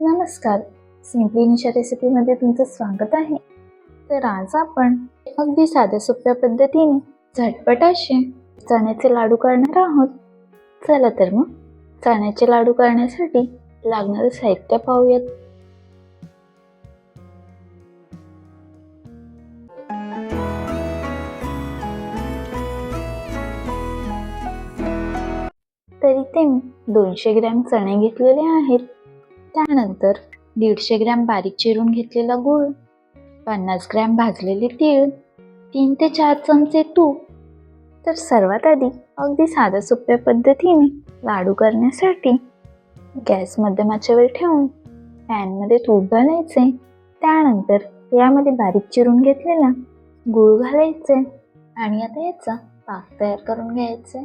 नमस्कार. सिम्पली निशा रेसिपीमध्ये तुमचं स्वागत आहे. तर आज आपण अगदी साध्या सोप्या पद्धतीने झटपट असे चण्याचे लाडू करणार आहोत. चला तर मग चण्याचे लाडू करण्यासाठी लागणारं साहित्य पाहूयात. तर इथे मी दोनशे ग्रॅम चणे घेतलेले आहेत. त्यानंतर दीडशे ग्रॅम बारीक चिरून घेतलेला गूळ पन्नास ग्रॅम भाजलेले तीळ तीन ते चार चमचे तूप तर सर्वात आधी अगदी साध्या सोप्या पद्धतीने लाडू करण्यासाठी गॅस मध्यमाच्यावर ठेवून पॅनमध्ये तूप घालायचे. त्यानंतर यामध्ये बारीक चिरून घेतलेला गूळ घालायचे आणि आता याचा पाक तयार करून घ्यायचा.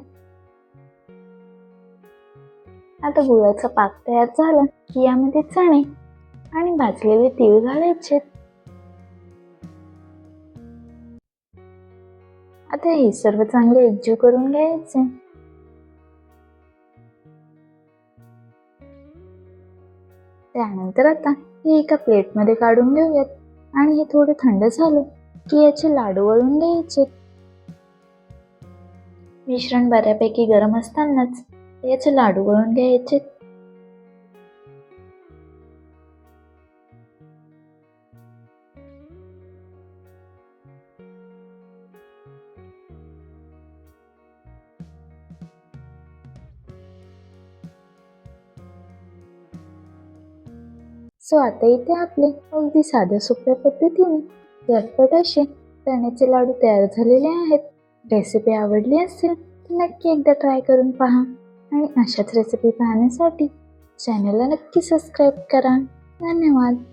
आता गुळाचा पाक तयार झाला की यामध्ये चणे आणि भाजलेले तीळ घालायचे. आता हे सर्व चांगले एकजीव करून घ्यायचे. त्यानंतर आता हे एका प्लेटमध्ये काढून घेऊयात. आणि हे थोडं थंड झालं की याचे लाडू वळून घ्यायचे. मिश्रण बऱ्यापैकी गरम असतानाच याचे लाडू करून घ्यायचे. सो आता इथे आपले अगदी साध्या सोप्या पद्धतीने झटपट असे चण्याचे लाडू तयार झालेले आहेत. रेसिपी आवडली असेल तर नक्की एकदा ट्राय करून पहा. आणि अशाच रेसिपी पाहण्यासाठी चॅनलला नक्की सबस्क्राईब करा. धन्यवाद.